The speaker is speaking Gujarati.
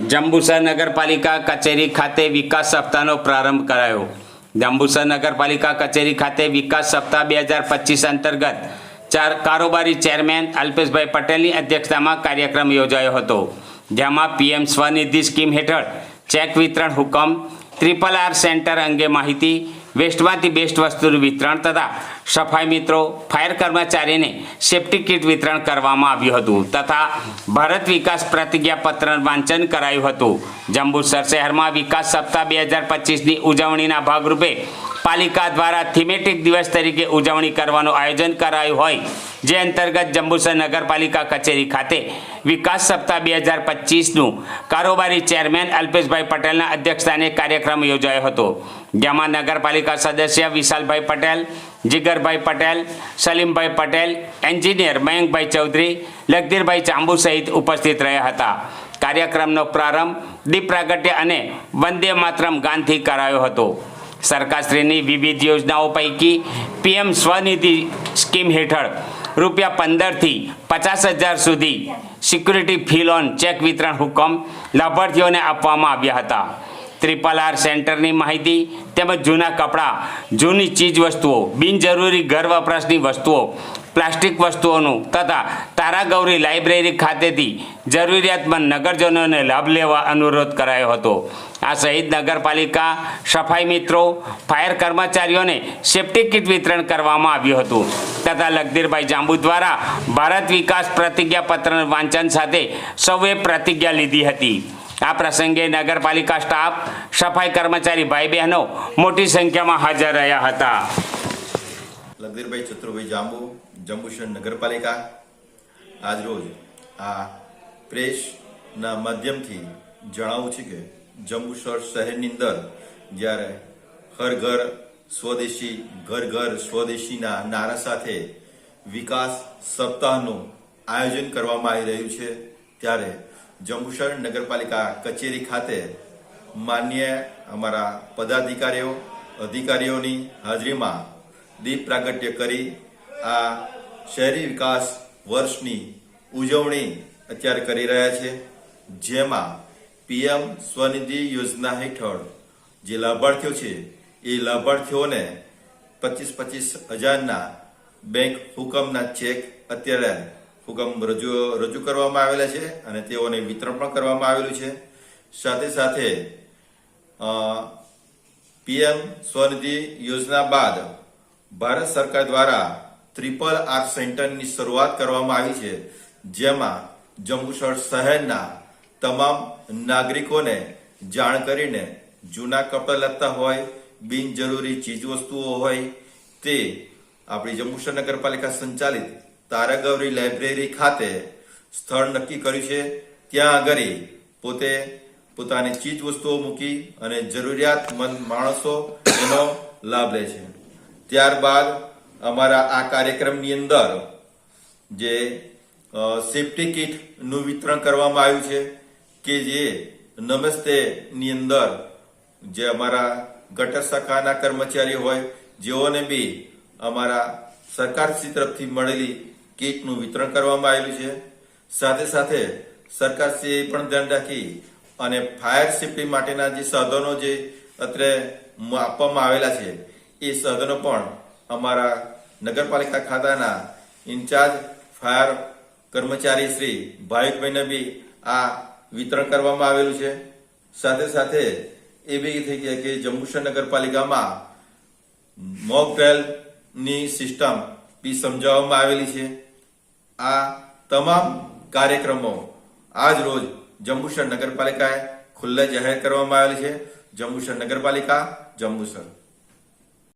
જંબુસર નગરપાલિકા કચેરી ખાતે વિકાસ સપ્તાહનો પ્રારંભ કરાયો. જંબુસર નગરપાલિકા કચેરી ખાતે વિકાસ સપ્તાહ બે હજાર પચીસ અંતર્ગત ચાર કારોબારી ચેરમેન અલ્પેશભાઈ પટેલની અધ્યક્ષતામાં કાર્યક્રમ યોજાયો હતો. જેમાં પીએમ સ્વનિધિ સ્કીમ હેઠળ ચેક વિતરણ હુકમ ટ્રિપલ આર સેન્ટર અંગે માહિતી વેસ્ટમાંથી બેસ્ટ વસ્તુનું વિતરણ તથા સફાઈ મિત્રો, ફાયર કર્મચારીને સેફ્ટી કીટ વિતરણ કરવામાં આવ્યું હતું તથા ભારત વિકાસ પ્રતિજ્ઞાપત્ર વાંચન કરાયું હતું. જંબુસર શહેરમાં વિકાસ સપ્તાહ બે હજાર પચીસની ઉજવણીના ભાગરૂપે પાલિકા દ્વારા થીમેટિક દિવસ તરીકે ઉજવણી કરવાનું આયોજન કરાયું હોય. જે અંતર્ગત જંબુસર નગરપાલિકા કચેરી ખાતે વિકાસ સપ્તાહ બે હજાર પચીસનું કારોબારી ચેરમેન અલ્પેશભાઈ પટેલના અધ્યક્ષસ્થાને કાર્યક્રમ યોજાયો હતો. જેમાં નગરપાલિકા સદસ્ય વિશાલભાઈ પટેલ, જીગરભાઈ પટેલ, સલીમભાઈ પટેલ, એન્જિનિયર મયંકભાઈ ચૌધરી, લગધીરભાઈ ચાંબુ સહિત ઉપસ્થિત રહ્યા હતા. કાર્યક્રમનો પ્રારંભ દીપ પ્રાગટ્ય અને વંદે માતરમ ગાનથી કરાયો હતો. સરકારશ્રીની વિવિધ યોજનાઓ પૈકી પીએમ સ્વનિધિ સ્કીમ હેઠળ રૂપિયા પંદરથી પચાસ હજાર સુધી સિક્યુરિટી ફી લોન ચેક વિતરણ હુકમ લાભાર્થીઓને આપવામાં આવ્યા હતા. ત્રિપલ આર સેન્ટરની માહિતી તેમજ જૂના કપડાં, જૂની ચીજ વસ્તુઓ બિનજરૂરી ઘર વપરાશની વસ્તુઓ, પ્લાસ્ટિક વસ્તુઓનું તથા તારાગૌરી લાઇબ્રેરી ખાતેથી જરૂરિયાતમંદ નગરજનોને લાભ લેવા અનુરોધ કરાયો હતો. આ સહિત નગરપાલિકા, સફાઈ મિત્રો, ફાયર કર્મચારીઓને સેફ્ટી કીટ વિતરણ કરવામાં આવ્યું હતું તથા લગદીરભાઈ જાંબુ દ્વારા ભારત વિકાસ પ્રતિજ્ઞાપત્રના વાંચન સાથે સૌએ પ્રતિજ્ઞા લીધી હતી. આ પ્રસંગે નગરપાલિકા સ્ટાફ, સફાઈ કર્મચારી ભાઈ બહેનો મોટી સંખ્યામાં હાજર રહ્યા હતા. લગદીરભાઈ ચતુરભાઈ જાંબુ, જંબુસર નગરપાલિકા. આજરોજ આ પ્રેસના માધ્યમથી જણાવું છું કે જંબુસર શહેરની અંદર જ્યારે હર ઘર સ્વદેશી, ઘર ઘર સ્વદેશીના નારા સાથે વિકાસ સપ્તાહનું આયોજન કરવામાં આવી રહ્યું છે, ત્યારે જંબુસર નગરપાલિકા કચેરી ખાતે માન્ય અમારા પદાધિકારીઓ, અધિકારીઓની હાજરીમાં દીપ પ્રાગટ્ય કરી આ શહેરી વિકાસ વર્ષની ઉજવણી અત્યારે કરી રહ્યા છે, જેમાં પીએમ સ્વનિધિ યોજના હેઠળ જે લાભાર્થીઓ છે, એ લાભાર્થીઓને પચીસ પચીસ હજારના બેંક હુકમના ચેક અત્યારે હુકમ રજૂ રજૂ કરવામાં આવેલા છે અને તેઓને વિતરણ પણ કરવામાં આવેલું છે. સાથે સાથે પીએમ સ્વનિધિ યોજના બાદ ભારત સરકાર દ્વારા ટ્રિપલ આર સેન્ટરની શરૂઆત કરવામાં આવી છે, જેમાં જંબુસર શહેરના તમામ નાગરિકોને જાણ કરીને જૂના કપડાં લગતા હોય, બિનજરૂરી ચીજવસ્તુઓ હોય, તે આપણી જંબુસર નગરપાલિકા સંચાલિત તારાગૌરી લાઇબ્રેરી ખાતે સ્થળ નક્કી કર્યું છે. ત્યાં આગળ પોતે પોતાની ચીજ વસ્તુઓ મૂકી અને જરૂરિયાતમંદ માણસો એનો લાભ લે છે. ત્યારબાદ અમારા આ કાર્યક્રમની અંદર જે સેફ્ટી કીટનું વિતરણ કરવામાં આવ્યું છે કે જે નમસ્તે ની અંદર જે અમારા ગટર શાખાના કર્મચારીઓ હોય, જેઓને બી અમારા સરકારશ્રી તરફથી મળેલી કીટનું વિતરણ કરવામાં આવેલું છે. સાથે સાથે સરકારશ્રીએ પણ ધ્યાન રાખી અને ફાયર સેફટી માટેના જે સાધનો જે અત્રે આપવામાં આવેલા છે, એ સાધનો પણ અમારા નગરપાલિકા ખાતાના ઇન્ચાર્જ ફાયર કર્મચારી શ્રી ભાવિકભાઈને બી આ વિતરણ કરવામાં આવેલું છે. સાથે સાથે એ બી થઈ ગયા કે જંબુસર નગરપાલિકામાં મોક ડ્રિલની સિસ્ટમ બી સમજાવવામાં આવેલી છે. આ તમામ કાર્યક્રમો આજ રોજ જંબુસર નગરપાલિકાએ ખુલ્લા જાહેર કરવામાં આવેલ છે. જંબુસર નગરપાલિકા, જંબુસર.